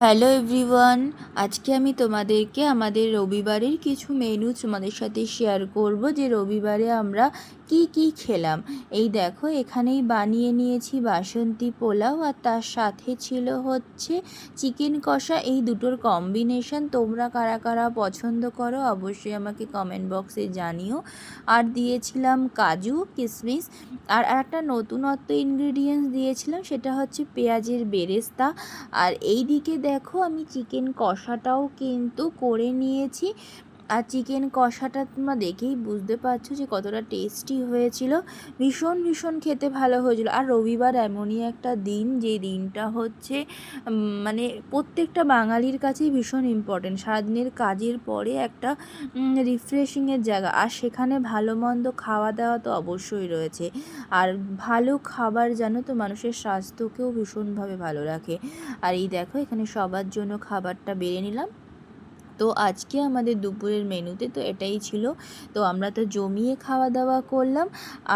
Hello everyone, আজকে আমি তোমাদেরকে আমাদের রবিবারের কিছু মেনু তোমাদের সাথে শেয়ার করব যে রবিবারে আমরা কি কি খেলাম। এই দেখো, এখানেই বানিয়ে নিয়েছি বাসন্তী পোলাও আর তার সাথে ছিল হচ্ছে চিকেন কষা। এই দুটোর কম্বিনেশন তোমরা কারা কারা পছন্দ করো অবশ্যই আমাকে কমেন্ট বক্সে জানিও। আর দিয়েছিলাম কাজু কিশমিশ আর একটা নতুনত্ব ইনগ্রিডিয়েন্টস দিয়েছিলাম, সেটা হচ্ছে পেঁয়াজের বেরেস্তা। আর এই দিকে দেখো আমি চিকেন কষাটাও কিন্তু করে নিয়েছি। আর চিকেন কষাটা তোমরা দেখেই বুঝতে পারছ যে কতটা টেস্টি হয়েছিল। ভীষণ ভীষণ খেতে ভালো হয়েছিল। আর রবিবার এমনই একটা দিন যে দিনটা হচ্ছে মানে প্রত্যেকটা বাঙালির কাছেই ভীষণ ইম্পর্টেন্ট সারাদিনের কাজের পরে একটা রিফ্রেশিংয়ের জায়গা। আর সেখানে ভালো মন্দ খাওয়া দাওয়া তো অবশ্যই রয়েছে। আর ভালো খাবার জানো তো, মানুষের স্বাস্থ্যকেও ভীষণভাবে ভালো রাখে। আর এই দেখো, এখানে সবার জন্য খাবারটা বেড়ে নিলাম। তো আজকে আমাদের দুপুরের মেনুতে তো এটাই ছিল। তো আমরা তো জমিয়ে খাওয়া দাওয়া করলাম।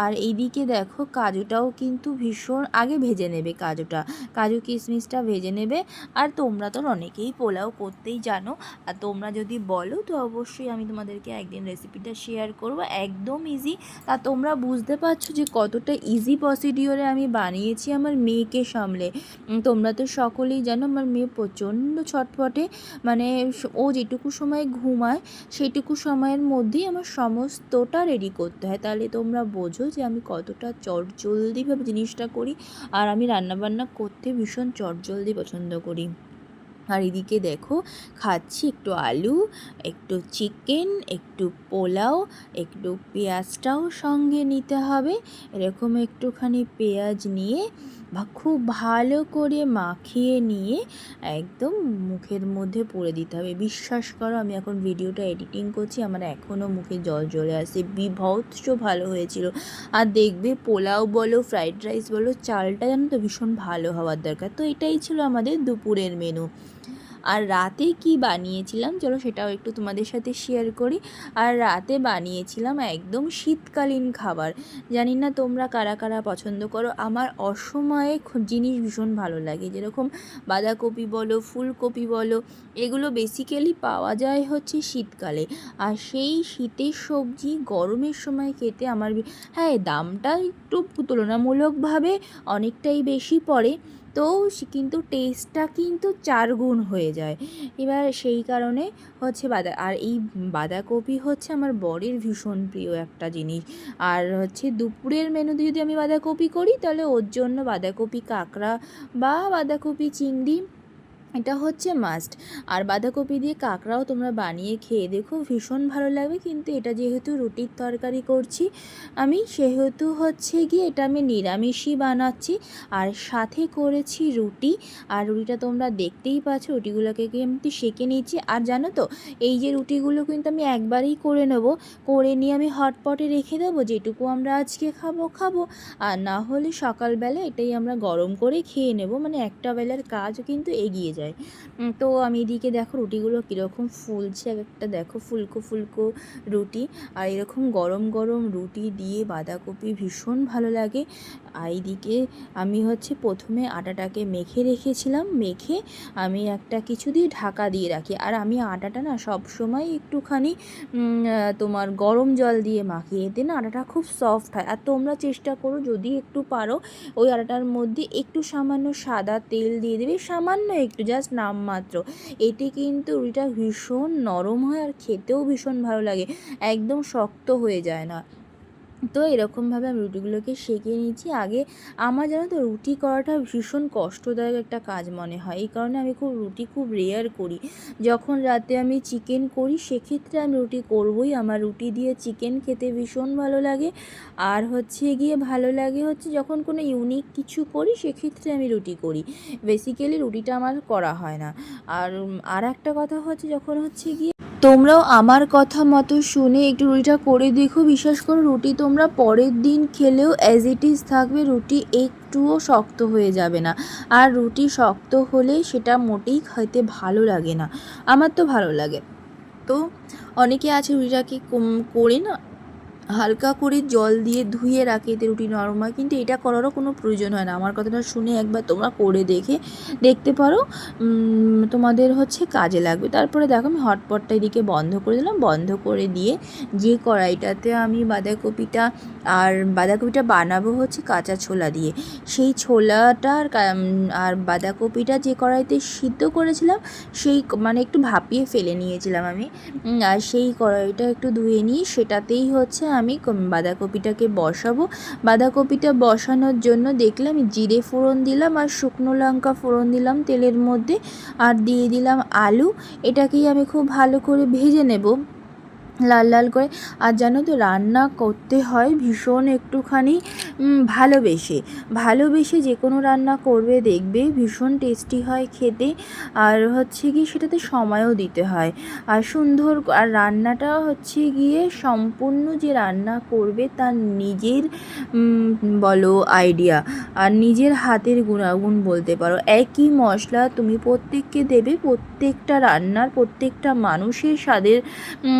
আর এইদিকে দেখো কাজুটাও কিন্তু ভীষণ আগে ভেজে নেবে কাজুটা। কাজু কিশমিশটা ভেজে নেবে। আর তোমরা তো অনেকেই পোলাও করতেই জানো। আর তোমরা যদি বলো তো অবশ্যই আমি তোমাদেরকে একদিন রেসিপিটা শেয়ার করব। একদম ইজি তা তোমরা বুঝতে পারছ যে কতটা ইজি প্রসিডিওরে আমি বানিয়েছি আমার মেয়েকে সামলে। তোমরা তো সকলেই জানো আমার মেয়ে প্রচণ্ড ছটফটে। মানে ও যেটা যেটুকু সময় ঘুমায় সেটুকু সময়ের মধ্যেই আমার সমস্তটা রেডি করতে হয়। তাহলে তোমরা বোঝো যে আমি কতটা চটজলদিভাবে জিনিসটা করি, আর আমি রান্নাবান্না করতে ভীষণ চটজলদি পছন্দ করি। আর এদিকে দেখো, খাচ্ছি একটু আলু, একটু চিকেন, একটু পোলাও, একটু পেঁয়াজটাও সঙ্গে নিতে হবে। এরকম একটুখানি পেঁয়াজ নিয়ে বা খুব ভালো করে মাখিয়ে নিয়ে একদম মুখের মধ্যে পড়ে দিতে হবে। বিশ্বাস করো, আমি এখন ভিডিওটা এডিটিং করছি, আমার এখনও মুখে জল জ্বলে আসে। বিভৎস ভালো হয়েছিল। আর দেখবে পোলাও বলো, ফ্রাইড রাইস বলো, চালটা জানো তো ভীষণ ভালো হওয়ার দরকার। তো এটাই ছিল আমাদের দুপুরের মেনু। আর রাতে কি বানিয়েছিলাম চলো সেটাও একটু তোমাদের সাথে শেয়ার করি। আর রাতে বানিয়েছিলাম একদম শীতকালীন খাবার। জানি না তোমরা কারা কারা পছন্দ করো। আমার অসময়ে জিনিস ভীষণ ভালো লাগে। যেরকম বাঁধাকপি বলো, ফুলকপি বলো, এগুলো বেসিক্যালি পাওয়া যায় হচ্ছে শীতকালে। আর সেই শীতের সবজি গরমের সময় খেতে আমার হ্যাঁ দামটা একটু তুলনামূলকভাবে অনেকটাই বেশি পড়ে। তো কিন্তু টেস্টটা কিন্তু চারগুণ হয়ে যায়। এবার সেই কারণে হচ্ছে বাঁধা আর এই বাঁধাকপি হচ্ছে আমার বরের ভীষণ প্রিয় একটা জিনিস। আর হচ্ছে দুপুরের মেনুতে যদি আমি বাঁধাকপি করি, তাহলে ওর জন্য বাঁধাকপি কাঁকড়া বা বাঁধাকপি চিংড়ি এটা হচ্ছে মাস্ট আর বাঁধাকপি দিয়ে কাঁকড়াও তোমরা বানিয়ে খেয়ে দেখো, ভীষণ ভালো লাগবে কিন্তু এটা যেহেতু রুটির তরকারি করছি, আমি সেহেতু হচ্ছে গিয়ে এটা আমি নিরামিষই বানাচ্ছি। আর সাথে করেছি রুটি, আর রুটিটা তোমরা দেখতেই পাচ্ছ, রুটিগুলোকে কিন্তু সেঁকে নিচ্ছি আর জানো তো, এই যে রুটিগুলো কিন্তু আমি একবারেই করে নেব, করে নিয়ে আমি হটপটে রেখে দেবো, যেটুকু আমরা আজকে খাব খাব। আর না হলে সকালবেলা এটাই আমরা গরম করে খেয়ে নেব মানে একটা বেলার কাজ কিন্তু এগিয়ে যায় যায়। তো আমি এদিকে দেখো রুটিগুলো কীরকম ফুলছে, এক একটা দেখো ফুলকো ফুলকো রুটি। আর এরকম গরম গরম রুটি দিয়ে বাঁধাকপি ভীষণ ভালো লাগে। আর এইদিকে আমি হচ্ছে প্রথমে আটাটাকে মেখে রেখেছিলাম, মেখে আমি একটা কিছু দিয়ে ঢাকা দিয়ে রাখি। আর আমি আটাটা না সব সময় একটুখানি তোমার গরম জল দিয়ে মাখিয়ে এতে না আটাটা খুব সফট হয়। আর তোমরা চেষ্টা করো যদি একটু পারো, ওই আটাটার মধ্যে একটু সামান্য সাদা তেল দিয়ে দেবে, সামান্য একটু। জাস্ট নামমাত্র এটি কিন্তু রুটিটা ভীষণ নরম হয় আর খেতেও ভীষণ ভালো লাগে। একদম শক্ত হয়ে যায় না। তো এরকমভাবে আমি রুটিগুলোকে সেঁকে নিয়েছি। আগে আমার জানো তো রুটি করাটা ভীষণ কষ্টদায়ক একটা কাজ মনে হয়। এই কারণে আমি খুব রুটি খুব রেয়ার করি। যখন রাতে আমি চিকেন করি, সেক্ষেত্রে আমি রুটি করবই। আমার রুটি দিয়ে চিকেন খেতে ভীষণ ভালো লাগে। আর হচ্ছে গিয়ে ভালো লাগে হচ্ছে যখন কোনো ইউনিক কিছু করি, সেক্ষেত্রে আমি রুটি করি। বেসিক্যালি রুটিটা আমার করা হয় না। আর আর একটা কথা হচ্ছে যখন হচ্ছে গিয়ে তোমরাও আমার কথা মতো শুনে একটু রুটিটা করে দেখো। বিশ্বাস করো, রুটি তোমরা পরের দিন খেলেও অ্যাজ ইট ইজ থাকবে, রুটি একটুও শক্ত হয়ে যাবে না। আর রুটি শক্ত হলে সেটা মোটেই খাইতে ভালো লাগে না। আমার তো ভালো লাগে। তো অনেকে আছে রুটিটাকে করে না হালকা করে জল দিয়ে ধুয়ে রাখে এতে রুটি নরম হয়। কিন্তু এটা করারও কোনো প্রয়োজন হয় না। আমার কথাটা শুনে একবার তোমরা করে দেখে দেখতে পারো। তোমাদের হচ্ছে কাজে লাগবে। তারপরে দেখো আমি হটপটটা এদিকে বন্ধ করে দিলাম। বন্ধ করে দিয়ে যে কড়াইটাতে আমি বাঁধাকপিটা আর বাঁধাকপিটা বানাবো হচ্ছে কাঁচা ছোলা দিয়ে। সেই ছোলাটা আর আর বাঁধাকপিটা যে কড়াইতে সিদ্ধ করেছিলাম, সেই মানে একটু ভাপিয়ে ফেলে নিয়েছিলাম আমি। আর সেই কড়াইটা একটু ধুয়ে নিয়ে সেটাতেই হচ্ছে আমি বাঁধাকপিটাকে বসাবো। বাঁধাকপিটা বসানোর জন্য দেখলাম জিরে ফোড়ন দিলাম আর শুকনো লঙ্কা ফোড়ন দিলাম তেলের মধ্যে। আর দিয়ে দিলাম আলু। এটাকেই আমি খুব ভালো করে ভেজে নেব। লাল লাল করে। আর জানো তো, রান্না করতে হয় ভীষণ একটুখানি ভালোবেসে। ভালোবেসে যে কোনো রান্না করবে, দেখবে ভীষণ টেস্টি হয় খেতে। আর হচ্ছে গিয়ে সেটাতে সময়ও দিতে হয়। আর সুন্দর আর রান্নাটা হচ্ছে গিয়ে সম্পূর্ণ যে রান্না করবে তার নিজের বলো আইডিয়া আর নিজের হাতের গুণাগুণ বলতে পারো। একই মশলা তুমি প্রত্যেককে দেবে, প্রত্যেকটা রান্নার, প্রত্যেকটা মানুষের স্বাদের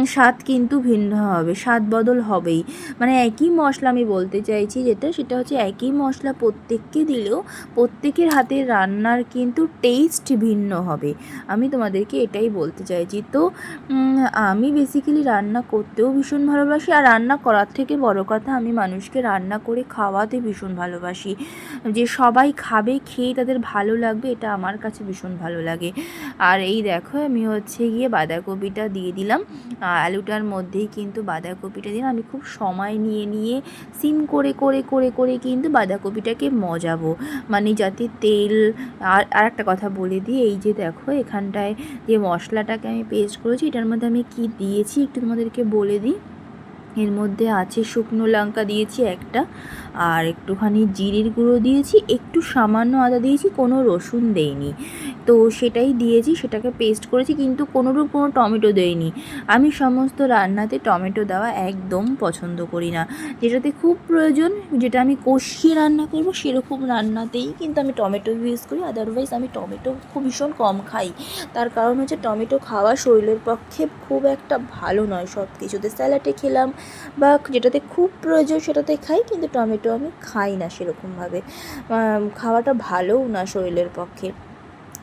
স্বাদ কিন্তু ভিন্ন হবে, স্বাদ বদল হবেই। মানে একই মশলা আমি বলতে চাইছি যেটা, সেটা হচ্ছে একই মশলা প্রত্যেককে দিলেও প্রত্যেকের হাতের রান্নার কিন্তু টেস্ট ভিন্ন হবে। আমি তোমাদেরকে এটাই বলতে চাইছি। তো আমি বেসিক্যালি রান্না করতেও ভীষণ ভালোবাসি আর রান্না করার থেকে বড় কথা আমি মানুষকে রান্না করে খাওয়াতে ভীষণ ভালোবাসি। যে সবাই খাবে, খেয়ে তাদের ভালো লাগবে, এটা আমার কাছে ভীষণ ভালো লাগে। আর এই দেখো আমি হচ্ছে গিয়ে বাঁধাকপিটা দিয়ে দিলাম আর আলুটার মধ্যেই কিন্তু বাঁধাকপিটা দিন আমি খুব সময় নিয়ে নিয়ে সিম করে করে করে করে কিন্তু বাঁধাকপিটাকে মজাবো। মানে যাতে তেল, আর আর একটা কথা বলে দিই, এই যে দেখো এখানটায় যে মশলাটাকে আমি পেস্ট করেছি, এটার মধ্যে আমি কি দিয়েছি একটু তোমাদেরকে বলে দিই। এর মধ্যে আছে শুকনো লঙ্কা দিয়েছি একটা আর একটুখানি জিরের গুঁড়ো দিয়েছি, একটু সামান্য আদা দিয়েছি, কোনো রসুন দেইনি। তো সেটাই দিয়েছি, সেটাকে পেস্ট করেছি, কিন্তু কোনোরূপ কোনো টমেটো দেইনি। আমি সমস্ত রান্নাতে টমেটো দেওয়া একদম পছন্দ করি না। যেটাতে খুব প্রয়োজন, যেটা আমি কষিয়ে রান্না করব, সেরকম রান্নাতেই কিন্তু আমি টমেটো ইউজ করি আদারওয়াইজ আমি টমেটো খুব ভীষণ কম খাই। তার কারণ হচ্ছে টমেটো খাওয়া শরীরের পক্ষে খুব একটা ভালো নয় সব কিছুতে স্যালাডে খেলাম বা যেটাতে খুব প্রয়োজন সেটাতে খাই, কিন্তু টমেটো আমি খাই না সেরকমভাবে। খাওয়াটা ভালোও না শরীরের পক্ষে।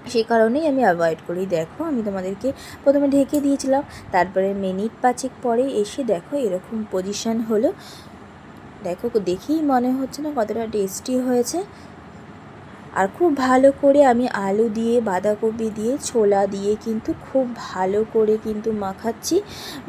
সেই কারণেই আমি অ্যাভয়েড করি। দেখো, আমি তোমাদেরকে প্রথমে ঢেকে দিয়েছিলাম, তারপরে মিনিট পাঁচেক পরে এসে দেখো এরকম পজিশান হলো। দেখো, দেখেই মনে হচ্ছে না কতটা টেস্টি হয়েছে। আর খুব ভালো করে আমি আলু দিয়ে, বাঁধাকপি দিয়ে, ছোলা দিয়ে কিন্তু খুব ভালো করে কিন্তু মাখাচ্ছি।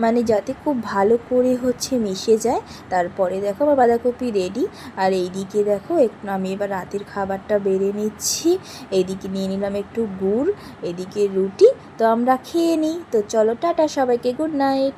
মানে যাতে খুব ভালো করে হচ্ছে মিশে যায়। তারপরে দেখো আমার বাঁধাকপি রেডি আর এইদিকে দেখো একটু আমি এবার রাতের খাবারটা বেড়ে নিচ্ছি। এইদিকে নিয়ে নিলাম একটু গুড়, এদিকে রুটি। তো আমরা খেয়ে নিই। তো চলো টাটা সবাইকে গুড নাইট